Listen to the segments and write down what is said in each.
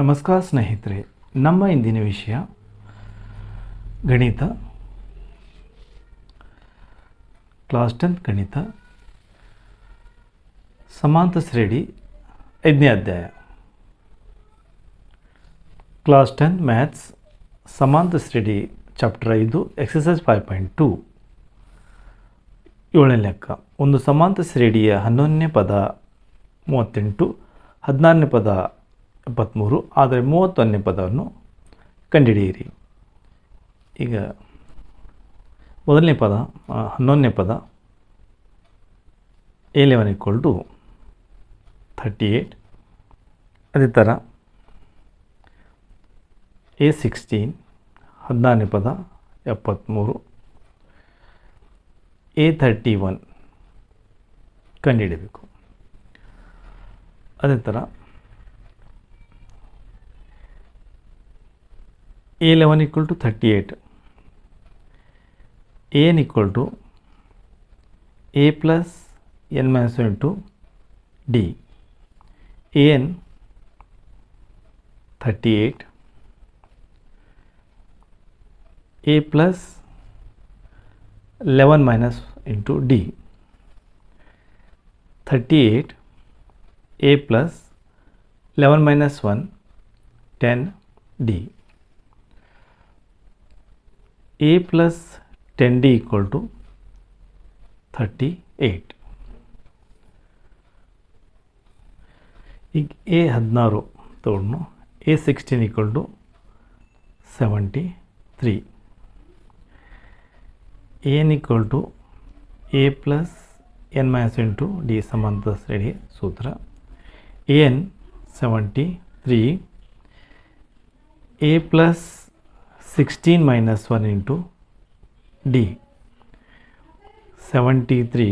ನಮಸ್ಕಾರ ಸ್ನೇಹಿತರೆ, ನಮ್ಮ ಇಂದಿನ ವಿಷಯ ಗಣಿತ ಕ್ಲಾಸ್ ಟೆಂತ್ ಗಣಿತ, ಸಮಾಂತ ಶ್ರೇಣಿ ಐದನೇ ಅಧ್ಯಾಯ. ಕ್ಲಾಸ್ ಟೆಂತ್ ಮ್ಯಾಥ್ಸ್ ಸಮಾಂತ ಶ್ರೇಣಿ ಚಾಪ್ಟರ್ ಐದು ಎಕ್ಸಸೈಸ್ ಫೈವ್ ಪಾಯಿಂಟ್ ಟು ಏಳನೇ ಲೆಕ್ಕ. ಒಂದು ಸಮಾಂತ ಶ್ರೇಣಿಯ ಹನ್ನೊಂದನೇ ಪದ ಮೂವತ್ತೆಂಟು, ಹದಿನಾರನೇ ಪದ ಎಪ್ಪತ್ತ್ಮೂರು ಆದರೆ ಮೂವತ್ತೊಂದನೇ ಪದವನ್ನು ಕಂಡುಹಿಡಿಯಿರಿ. ಈಗ ಮೊದಲನೇ ಪದ ಹನ್ನೊಂದನೇ ಪದ A eleven to thirty eight ಅದೇ ಥರ ಎ ಸಿಕ್ಸ್ಟೀನ್ ಹದಿನಾರನೇ ಪದ ಎಪ್ಪತ್ತ್ಮೂರು ಎ ಥರ್ಟಿ ಒನ್ ಕಂಡುಹಿಡಬೇಕು ಅದೇ ಥರ A11 equal to 38 an equal to a plus n minus 1 into d. An 38 a plus 11 minus into d. 38 a plus 11 minus 1 10 d. One ten D A plus ten D equal to thirty eight ಈಗ A ಹದಿನಾರು ತಗೊಂಡು A sixteen equal to seventy three N equal to A plus N minus into D ಸಮಾಂತರ ಶ್ರೇಣಿ ಸೂತ್ರ. N seventy three A plus sixteen minus one into D seventy three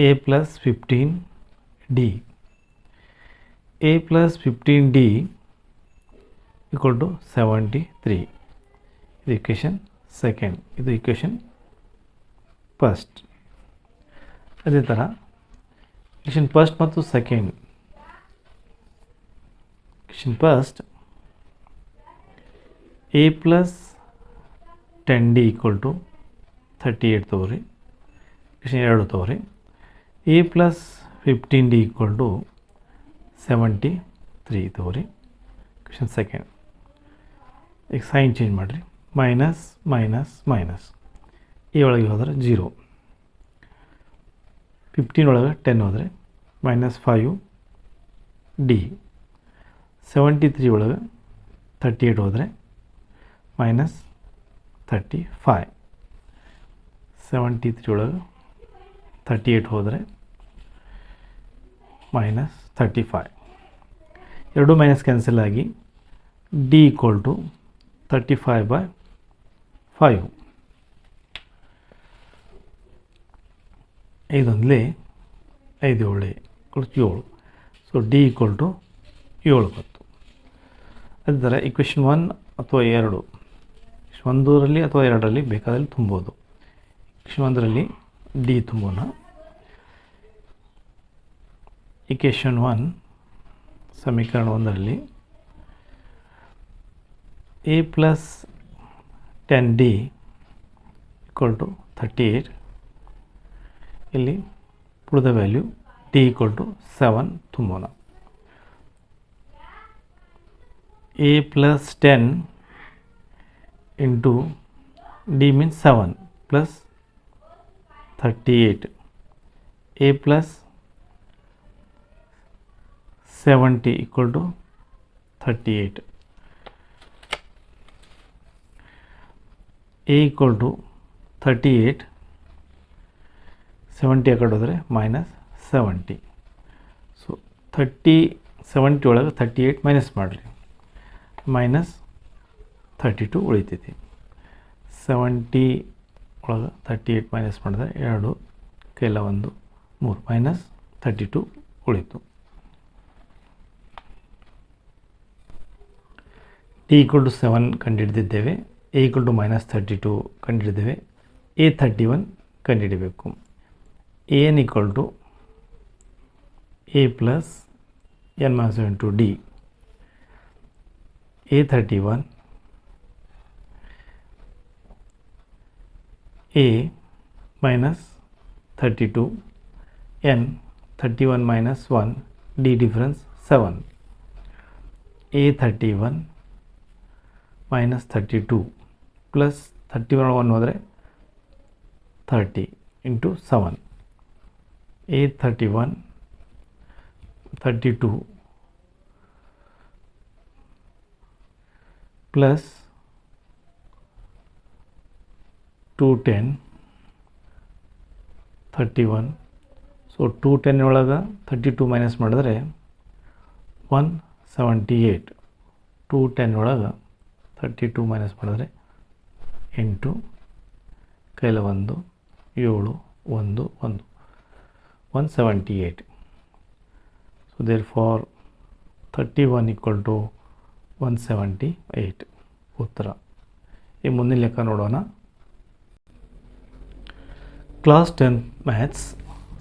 A plus fifteen D A plus fifteen D equal to seventy three ಇದು equation second ಇದು equation first ಅದೇ ಥರ equation first ಮತ್ತು second equation first A plus ten D equal to thirty eight ತೊಗೊರಿ ಎರಡು ತೊಗೊರಿ A plus fifteen D equal to seventy three ತೊಗೊರಿ question second ಈಗ ಸೈನ್ ಚೇಂಜ್ ಮಾಡಿರಿ. ಮೈನಸ್ ಮೈನಸ್ ಮೈನಸ್ ಈ ಒಳಗೆ ಹೋದರೆ ಜೀರೋ ಫಿಫ್ಟೀನ್ ಒಳಗೆ ಟೆನ್ ಹೋದರೆ minus five D seventy three ಒಳಗೆ ತರ್ಟಿ ಏಯ್ಟ್ ಹೋದರೆ minus thirty five seventy three ಒಳಗೆ ತರ್ಟಿ ಏಯ್ಟ್ ಹೋದರೆ ಮೈನಸ್ ತರ್ಟಿ ಫೈ ಎರಡು ಮೈನಸ್ ಕ್ಯಾನ್ಸಲ್ ಆಗಿ D equal to thirty five by five ಐದೊಂದಲೇ ಐದು ಏಳೆ ಏಳು. ಸೊ ಡಿ ಈಕ್ವಲ್ ಟು ಏಳು ಬತ್ತು ಅದೇ ಥರ ಇಕ್ವೇಷನ್ ಒನ್ ಅಥವಾ ಎರಡು ಒಂದರಲ್ಲಿ ಅಥವಾ ಎರಡರಲ್ಲಿ ಬೇಕಾದಲ್ಲಿ ತುಂಬೋದು. ಒಂದರಲ್ಲಿ ಡಿ ತುಂಬೋಣ. ಇಕ್ವೇಷನ್ ಒನ್ ಸಮೀಕರಣ ಒಂದರಲ್ಲಿ A plus ten D equal to thirty eight ಇಲ್ಲಿ ಉಳಿದ value D equal to seven ತುಂಬೋಣ. A plus ten seven plus thirty eight A plus seventy equal to thirty eight A equal to thirty eight seventy ಆ ಕಡೆ ಹೋದರೆ minus seventy so thirty seventy ಒಳಗೆ thirty eight minus ಮಾಡಿರಿ. Minus thirty two ಉಳಿತೈತಿ. Seventy ಒಳಗೆ thirty eight minus ಮಾಡಿದ್ರೆ ಎರಡು, ಕೈಲ ಒಂದು, ಮೂರು ಮೈನಸ್ ತರ್ಟಿ ಟು ಉಳಿತು. ಟಿ ಈಕ್ವಲ್ ಟು ಸೆವೆನ್ ಕಂಡುಹಿಡಿದಿದ್ದೇವೆ A equal to minus thirty two ಕಂಡುಹಿಡಿದ್ದೇವೆ A thirty one ಕಂಡುಹಿಡಿಬೇಕು N equal to A plus N minus two D A thirty one thirty one minus one D difference seven A thirty one minus thirty two plus thirty one one ಹೋದರೆ thirty into seven A thirty one thirty two plus two ten thirty one so two ten ಒಳಗೆ thirty two minus ಮಾಡಿದ್ರೆ one seventy eight two ten ಒಳಗೆ thirty two minus ಮಾಡಿದ್ರೆ ಎಂಟು, ಕೈಲ ಒಂದು, ಏಳು, ಒಂದು ಒಂದು. One seventy eight so therefore thirty equal to one seventy eight ಉತ್ತರ. ಈ ಮುಂದಿನ ಲೆಕ್ಕ ನೋಡೋಣ. ಕ್ಲಾಸ್ ಟೆನ್ ಮ್ಯಾಥ್ಸ್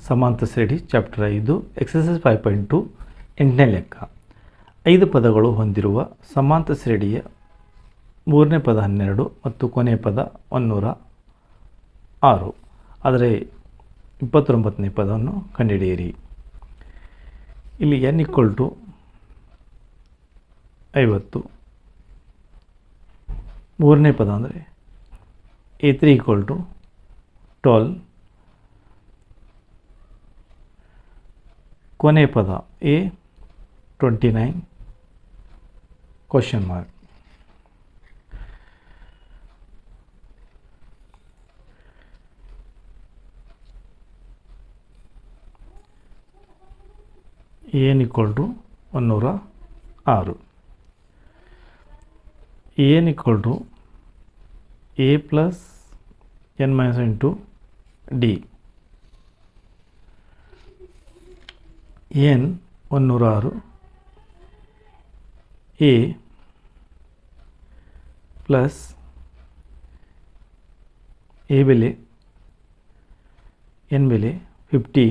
ಸಮಾಂತ ಶ್ರೇಣಿ ಚಾಪ್ಟರ್ ಐದು ಎಕ್ಸಸೈಸ್ ಫೈವ್ ಪಾಯಿಂಟ್ ಟು ಎಂಟನೇ ಲೆಕ್ಕ. ಐದು ಪದಗಳು ಹೊಂದಿರುವ ಸಮಾಂತ ಶ್ರೇಣಿಯ ಮೂರನೇ ಪದ ಹನ್ನೆರಡು ಮತ್ತು ಕೊನೆಯ ಪದ ಒನ್ನೂರ ಆರು. ಆದರೆ ಇಪ್ಪತ್ತೊಂಬತ್ತನೇ ಪದವನ್ನು ಕಂಡುಹಿಡಿಯಿರಿ. ಇಲ್ಲಿ ಎನ್ ಇಕ್ವಲ್ ಟು ಐವತ್ತು. ಮೂರನೇ ಪದ ಅಂದರೆ A three equal to twelve ಕೊನೆ ಪದ A twenty nine question mark N equal to ಒನ್ನೂರ ಆರು N equal to A plus N minus into D N ಒನ್ನೂರ ಆರು ಎ ಪ್ಲಸ್ ಎ ಬೆಲೆ, ಎನ್ ಬೆಲೆ fifty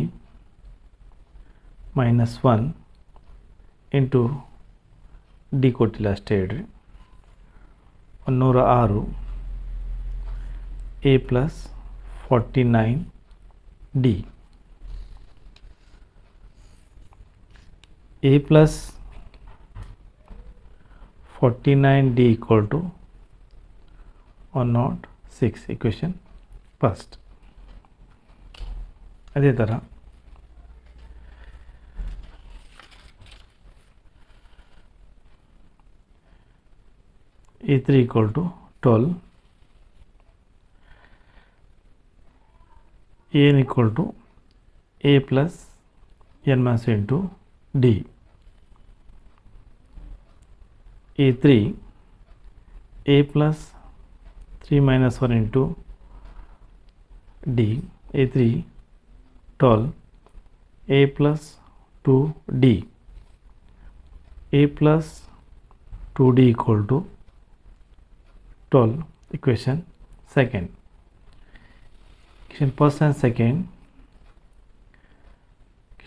minus one into D ಕೊಟ್ಟಿಲ್ಲ ಅಷ್ಟೇ ಹೇಳ್ರಿ. ಒನ್ನೂರ ಆರು A plus forty nine D. A plus forty nine D equal to one nought six equation first ಅದೇ ಥರ A three equal to twelve N equal to A plus N minus D. A3 A plus 3 minus 1 into D. A3 tall. A plus 2D A plus 2D equal to 12 equation second. Equation first and second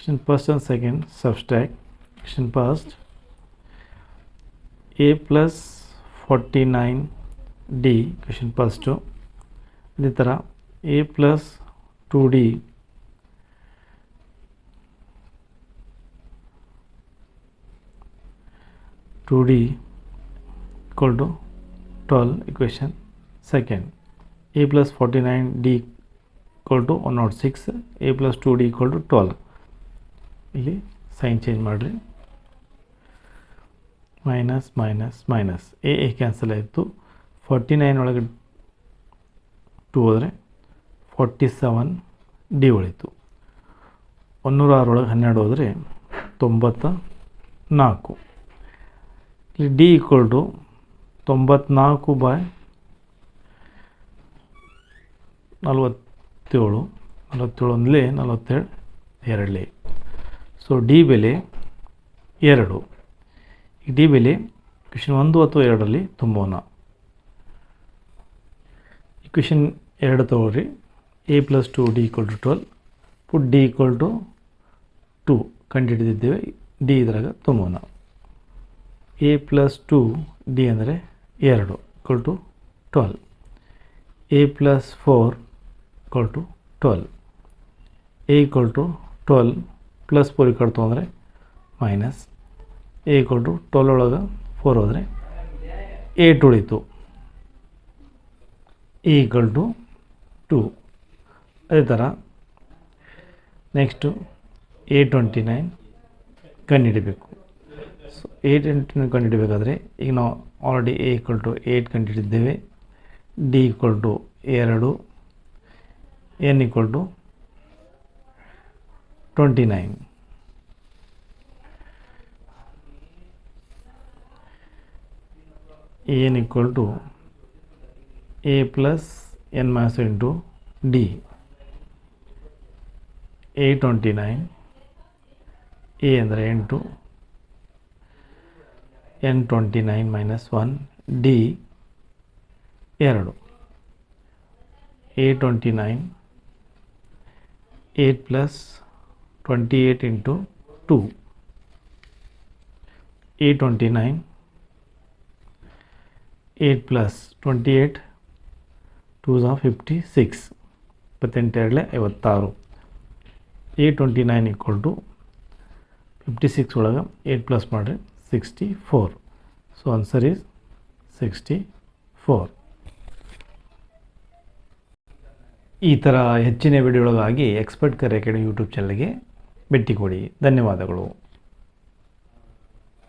Question first and second subtract. Question first a plus 49d question first two. इसी तरह a plus 2d two D equal to 12 equation second a plus 49d equal to 106 a plus 2d equal to 12 ಇಲ್ಲಿ sign change ಮಾಡಿರಿ minus minus minus A A cancel ಆಯಿತು. Forty nine ಒಳಗೆ two ಹೋದರೆ forty seven D ಉಳಿತು. ಒನ್ನೂರ ಆರೊಳಗೆ ಹನ್ನೆರಡು ಹೋದರೆ ತೊಂಬತ್ತ ನಾಲ್ಕು ಇಲ್ಲಿ ಡಿ ಈಕ್ವಲ್ ಟು ತೊಂಬತ್ನಾಲ್ಕು ಬಾಯ್ ನಲವತ್ತೇಳು. ನಲವತ್ತೇಳು ಒಂದಲೇ ನಲವತ್ತೇಳು, ಎರಡಲೇ. ಸೊ ಡಿ ಬೆಲೆ ಎರಡು. ಈ ಡಿ ಬೆಲೆ ಕ್ವೆಶನ್ ಒಂದು ಅಥವಾ ಎರಡರಲ್ಲಿ ತುಂಬೋಣ ಕ್ವಿಷನ್ ಎರಡು ತಗೊಳ್ರಿ. A plus two D equal to twelve put D equal to two ಕಂಡುಹಿಡಿದಿದ್ದೇವೆ. ಡಿ ಇದ್ರಾಗ ತುಂಬೋಣ ಎ ಪ್ಲಸ್ ಟು ಡಿ ಅಂದರೆ ಎರಡು equal to twelve A plus four equal to twelve A equal to twelve plus four ಈ ಕಡೆ ತೊಗೊಂಡ್ರೆ minus A equal to twelve ಒಳಗೆ four ಹೋದರೆ ಏಟ್ ಉಳಿತು. ಈಕ್ವಲ್ ಟು ಟು ಅದೇ ಥರ ನೆಕ್ಸ್ಟು ಎ ಟ್ವೆಂಟಿ ನೈನ್ ಕಂಡುಹಿಡಿಬೇಕು ಸೊ ಎ ಟ್ವೆಂಟಿ ನೈನ್ ಕಂಡುಹಿಡಿಬೇಕಾದ್ರೆ ಈಗ ನಾವು already A equal to eight ಕಂಡುಹಿಡಿದ್ದೇವೆ D equal to ಎರಡು. N equal to twenty nine N equal to A plus N minus into D A twenty nine A ಅಂದರೆ ಎಂಟು. N twenty nine minus one D ಎರಡು. A twenty nine eight plus twenty eight into two A twenty nine eight plus twenty eight two Jha fifty six ಇಪ್ಪತ್ತೆಂಟೆರಡಲೆ ಐವತ್ತಾರು. A twenty nine equal to fifty six ಒಳಗೆ eight plus ಮಾಡಿರಿ sixty four so answer is sixty four ಈ ಥರ ಹೆಚ್ಚಿನ ವಿಡಿಯೋಗಳಿಗಾಗಿ expert ಕರೆ academy YouTube ಚಾನಲ್ಗೆ ಭೇಟಿ ಧನ್ಯವಾದಗಳು.